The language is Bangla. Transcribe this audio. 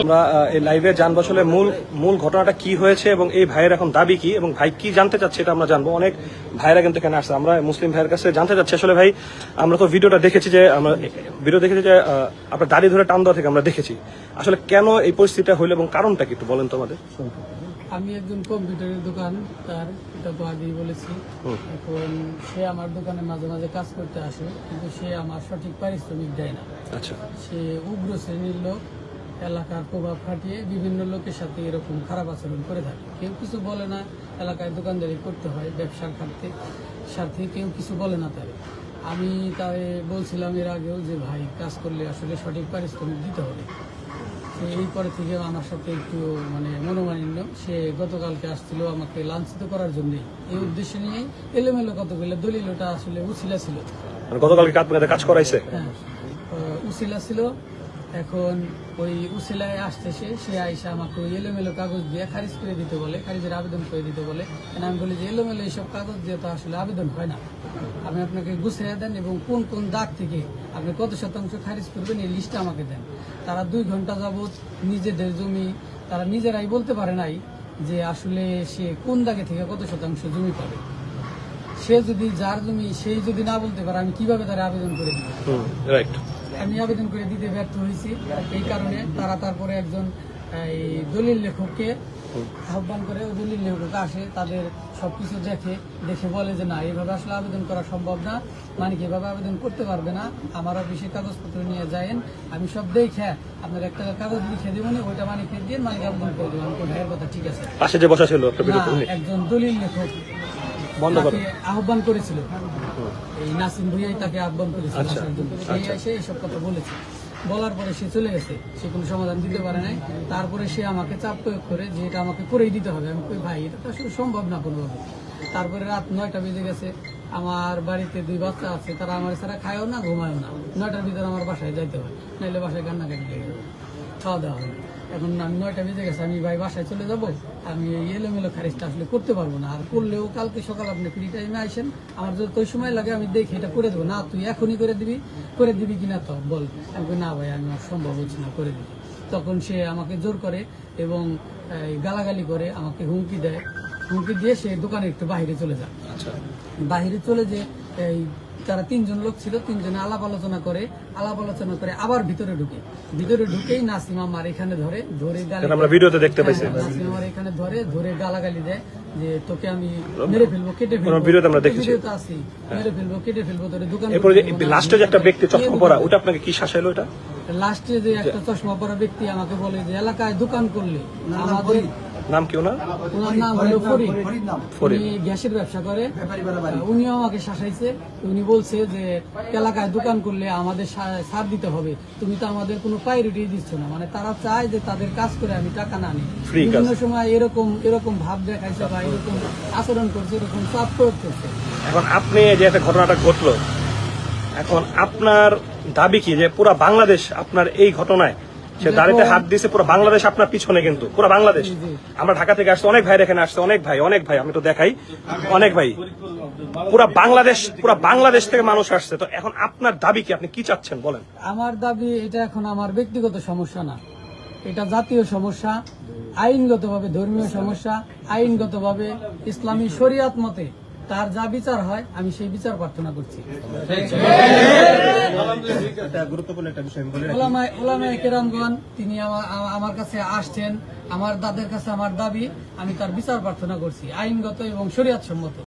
আমরা এই লাইভে জানব আসলে মূল মূল ঘটনাটা কি হয়েছে এবং এই ভাইয়ের এখন দাবি কি এবং ভাই কি জানতে চাচ্ছে এটা আমরা জানব। অনেক ভাইরা কিন্তু এখানে আসছে। আমরা মুসলিম ভাইয়ের কাছে জানতে চাচ্ছি। আসলে ভাই, আমরা তো ভিডিওটা দেখেছি যে, আমরা ভিডিও দেখেছি যে আপনার দাড়ি ধরে টান দেওয়া থেকে আমরা দেখেছি। আসলে কেন এই পরিস্থিতিটা হইল এবং কারণটা কি একটু বলেন তো আমাদের। আমি একজন কম্পিউটারের দোকান তার এটা তো আগেই বলেছি। এখন সে আমার দোকানে মাঝে মাঝে কাজ করতে আসে কিন্তু সে আমার সঠিক পারিশ্রমিক দেয় না। আচ্ছা। সে উগ্র শ্রেণির লোক এলাকার প্রভাব খাটিয়ে বিভিন্ন লোকের সাথে এরকম খারাপ আচরণ করে থাকে। কেউ কিছু বলে না এলাকায় দোকানদারি করতে হয় ব্যবসার খাতে সাথে কেউ কিছু বলে না তারে। আমি তারে বলছিলাম এর আগেও যে ভাই কাজ করলে আসলে সঠিক পারিশ্রমিক দিতে হবে। এই পরে থেকে আমার সাথে একটু মানে মনোমালিন্য। সে গতকালকে আসছিল আমাকে লাঞ্ছিত করার জন্য। এই উদ্দেশ্য নিয়ে এলোমেলো কতগুলো দলিল ওটা আসলে উছিলা ছিল। মানে গতকালকে কাজ করাইছে? হ্যাঁ। উছিলা ছিল। এখন ওই উছিলায় আসতেছে, সে আইসা আমাকে ওই এলোমেলো কাগজ দিয়ে খারিজ করে দিতে বলে, খারিজের আবেদন করে দিতে বলে। আমি বলি যে এলোমেলো এইসব কাগজ দিয়ে তো আসলে আবেদন হয় না। আপনি আপনাকে গুছিয়ে দেন এবং কোন কোন দাগ থেকে আপনি কত শতাংশ খারিজ করবেন এই লিস্টটা আমাকে দেন। তারা দুই ঘণ্টা যাবৎ নিজেদের জমি, তারা নিজেরাই বলতে পারে নাই যে আসলে সে কোন দাগে থেকে কত শতাংশ জমি পাবে। সে যদি, যার জমি সেই যদি না বলতে পারে, আমি কীভাবে তারা আবেদন করে দিব? রাইট আমি আবেদন করে দিতে ব্যর্থ হয়েছি। এই কারণে তারা তারপরে একজন এই দলিল লেখককে আহ্বান করে ওই দলিল লেখক আসে তাদের সবকিছু দেখে দেখে বলে যে না এইভাবে আসলে আবেদন করা সম্ভব না। মানিক এভাবে আবেদন করতে পারবে না। আমার অফিসে কাগজপত্র নিয়ে যায়েন। আমি সব দেখে আপনার একটা কাগজ লিখে দেবো না ওইটা মানিককে দিয়ে মালিক আবেদন করে দেবো। আমি কথা ঠিক আছে। একজন দলিল লেখক। বন্ধ করো। আহ্বান করেছিল। এই নাসিম ভুইয়াই তাকে আহ্বান করেছিল। আচ্ছা, এসে এইসব কথা বলেছে। বলার পরে সে চলে গেছে। সে কোনো সমাধান দিতে পারে নাই। তারপরে সে আমাকে চাপ প্রয়োগ করে যে এটা আমাকে করেই দিতে হবে। আমি কই ভাই এটা তো আসলে সম্ভব না কোনোভাবে। তারপরে রাত নয়টা বেজে গেছে। আমার বাড়িতে দুই বাচ্চা আছে। তারা আমার ছাড়া খায়ও না ঘুমায়ও না। নয়টার ভিতরে আমার বাসায় যাইতে হয়। নাইলে বাসায় কান্নাকাটি লেগে যাবে খাওয়া দাওয়া। এখন আমি নয়টা বেজে গেছে আমি ভাই বাসায় চলে যাব। আমি এই এলোমেলো খারিজটা আসলে করতে পারব না। আর করলেও কালকে সকাল আপনি ফ্রি টাইমে আসেন আমার যদি তোই সময় লাগে আমি দেখি এটা করে দেবো। না তুই এখনই করে দিবি। করে দিবি কিনা তো বল। আমি না ভাই আমি আর সম্ভব হচ্ছে না করে দিবি। তখন সে আমাকে জোর করে এবং গালাগালি করে আমাকে হুমকি দেয়। হুমকি দিয়ে সে দোকানে একটু বাইরে চলে যায়। আচ্ছা। বাহিরে চলে যে এই তারা তিনজন লোক ছিল তিনজনে আলাপ আলোচনা করে আলাপ আলোচনা করে আবার ভিতরে ঢুকে। ভিতরে ঢুকেই নাসিম আমার এখানে ধরে ধরে আমরা ভিডিওতে দেখতে পাইছি? হ্যাঁ, নাসিম আমার এখানে ধরে ধরে গালাগালি দেয় যে তোকে আমি মেরে ফেলব কেটে ফেলব। ভিডিওতে আমরা দেখেছি। ভিডিওতে আছি মেরে ফেলব কেটে ফেলব তোরে দোকান এরপরে যে লাস্টে যে একটা ব্যক্তি চশমা পরা ওটা আপনাকে কি শাসাইলো এটা লাস্টে যে একটা চশমা পরা ব্যক্তি আমাকে বলে যে এলাকায় দোকান করলে আমাদের নাম কি ওনার? ওনার নাম হলো ফরিদ। ফরিদ। উনি গ্যাসের ব্যবসা করে। উনিও আমাকে শাসাইছে। উনি বলছে যে এলাকায় দোকান করলে আমাদের ছাড় দিতে হবে। তুমি তো আমাদের কোনো প্রায়োরিটি দিচ্ছ না। মানে তারা চায় যে তাদের কাজ করে আমি টাকা না নিই। বিভিন্ন সময় এরকম এরকম ভাব দেখাইছে বা এরকম আচরণ করছে এরকম চাপ প্রয়োগ করছে। এখন আপনি যে একটা ঘটনাটা ঘটলো এখন আপনার দাবি কি যে পুরা বাংলাদেশ আপনার এই ঘটনায় সে দাঁড়িতে হাত দিয়েছে পুরো বাংলাদেশ আপনার পিছনে কিন্তু পুরো বাংলাদেশ। আমরা ঢাকা থেকে আসছে অনেক ভাই এখানে আসছে অনেক ভাই অনেক ভাই আমি তো দেখাই অনেক ভাই। পুরো বাংলাদেশ পুরো বাংলাদেশ থেকে মানুষ আসছে। তো এখন আপনার দাবি কি আপনি কি চাচ্ছেন বলেন? আমার দাবি এটা এখন আমার ব্যক্তিগত সমস্যা না। এটা জাতীয় সমস্যা আইনগতভাবে ধর্মীয় সমস্যা আইনগতভাবে ইসলামী শরিয়াত মতে। তার যা বিচার হয় আমি সেই বিচার প্রার্থনা করছি। ওলামায়ে- কেরামগণ তিনি আমা- আমা- আমার কাছে আসছেন আমার দাদের কাছে আমার দাবি আমি তার বিচার প্রার্থনা করছি আইনগত এবং শরিয়াত সম্মত